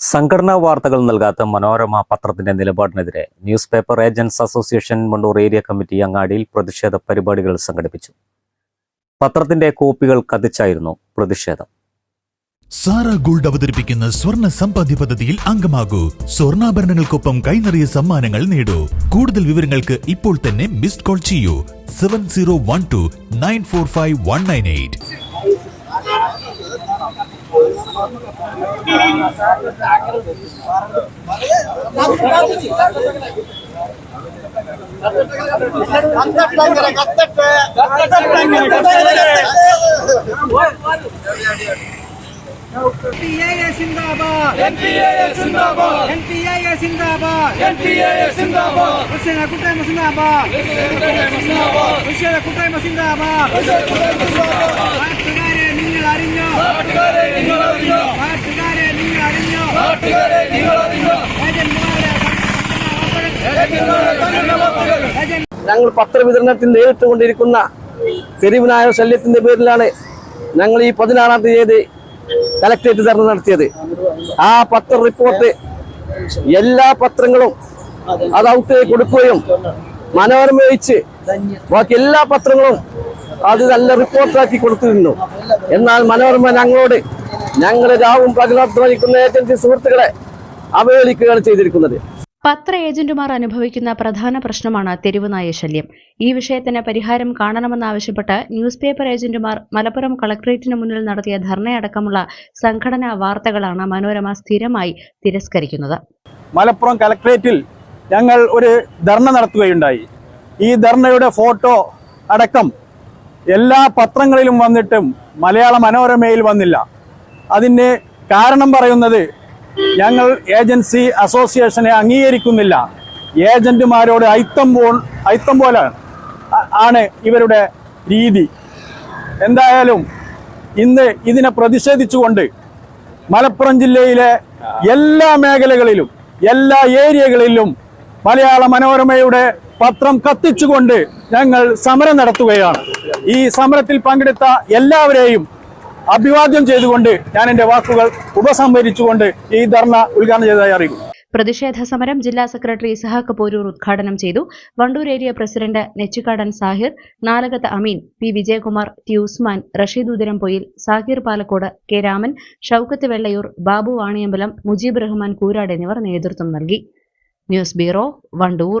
സംഘടനാ വാർത്തകൾ നൽകാത്ത മനോരമ പത്രത്തിന്റെ നിലപാടിനെതിരെ news paper agents association Mannur area committee അങ്ങാടിയിൽ പ്രതിഷേധ പരിപാടികൾ സംഘടിപ്പിച്ചു. പത്രത്തിന്റെ കോപ്പികൾ കത്തിച്ചായിരുന്നു പ്രതിഷേധം. സാറ ഗോൾഡ് അവതരിപ്പിക്കുന്ന സ്വർണ സമ്പാദ്യ പദ്ധതിയിൽ അംഗമാകൂ. സ്വർണാഭരണങ്ങൾക്കൊപ്പം കൈനിറിയ സമ്മാനങ്ങൾ നേടൂ. കൂടുതൽ വിവരങ്ങൾക്ക് ഇപ്പോൾ തന്നെ മിസ്ഡ് കോൾ ചെയ്യൂ. Seven zero one two nine four five one nine eight. NPAA Sindabad! NPAA Sindabad! NPAA Sindabad! N P A Sindabad! Hussain Kutayma Sindabad! Hussain Kutayma Sindabad! അറിഞ്ഞോ? നാട്ടുകാരെ നിങ്ങൾ അറിഞ്ഞോ? നാട്ടുകാരെ നിങ്ങൾ അറിഞ്ഞോ? നാട്ടുകാരെ നിങ്ങൾ അറിഞ്ഞോ? ഞങ്ങൾ പത്രവിതരണത്തിൽ നേരിട്ടുകൊണ്ടിരിക്കുന്ന തെരുവിനായ ശല്യത്തിന്റെ പേരിലാണ് ഞങ്ങൾ ഈ പതിനാറാം തീയതി കലക്ടറേറ്റ് ധർണ നടത്തിയത്. ആ പത്ര റിപ്പോർട്ട് എല്ലാ പത്രങ്ങളും അത് ഔട്ട് കൊടുക്കുകയും മനോരമ വഹിച്ച് ബാക്കി എല്ലാ പത്രങ്ങളും അത് നല്ല റിപ്പോർട്ടാക്കി കൊടുത്തിരുന്നു. എന്നാൽ മനോരമ ഞങ്ങളോട് ഞങ്ങൾ രാവും പകലധ്വാനിക്കുന്ന ഏജൻസി സുഹൃത്തുക്കളെ അവഹേളിക്കുകയാണ് ചെയ്തിരിക്കുന്നത്. പത്ര ഏജന്റുമാർ അനുഭവിക്കുന്ന പ്രധാന പ്രശ്നമാണ് തെരുവുനായ ശല്യം. ഈ വിഷയത്തിന് പരിഹാരം കാണണമെന്നാവശ്യപ്പെട്ട് ന്യൂസ് പേപ്പർ ഏജന്റുമാർ മലപ്പുറം കളക്ടറേറ്റിന് മുന്നിൽ നടത്തിയ ധർണയടക്കമുള്ള സംഘടനാ വാർത്തകളാണ് മനോരമ സ്ഥിരമായി തിരസ്കരിക്കുന്നത്. മലപ്പുറം കളക്ടറേറ്റിൽ ഞങ്ങൾ ഒരു ധർണ നടത്തുകയുണ്ടായി. ഈ ധർണയുടെ ഫോട്ടോ അടക്കം എല്ലാ പത്രങ്ങളിലും വന്നിട്ടും മലയാള മനോരമയിൽ വന്നില്ല. അതിന് കാരണം പറയുന്നത് ഞങ്ങൾ ഏജൻസി അസോസിയേഷനെ അംഗീകരിക്കുന്നില്ല. ഏജന്റുമാരോട് അയിത്തം പോ അയിത്തം പോലെ ആണ് ഇവരുടെ രീതി. എന്തായാലും ഇന്ന് ഇതിനെ പ്രതിഷേധിച്ചുകൊണ്ട് മലപ്പുറം ജില്ലയിലെ എല്ലാ മേഖലകളിലും എല്ലാ ഏരിയകളിലും മലയാള മനോരമയുടെ പത്രം കത്തിച്ചുകൊണ്ട് ഞങ്ങൾ സമരം നടത്തുകയാണ്. ഈ സമരത്തിൽ പങ്കെടുത്ത എല്ലാവരെയും അഭിവാദ്യം ചെയ്തുകൊണ്ട് ഞാൻ എന്റെ വാക്കുകൾ ഉപസംഹരിച്ചുകൊണ്ട് ഈ ധർണ ഉദ്ഘാടനം ചെയ്തതായി അറിയിക്കും പ്രതിഷേധ സമരം ജില്ലാ സെക്രട്ടറി ഇസഹാഖ് പോരൂർ ഉദ്ഘാടനം ചെയ്തു. Wandoor area president Nechikkadan Sahir Nalakath Ameen P Vijayakumar T Usman Rasheed Udirampoyil Sahir Palakkode K Raman Shoukath Vellayur Babu Vaniyambalam Mujeeb Rahman Koorad എന്നിവർ നേതൃത്വം നൽകി. News bureau Wandoor.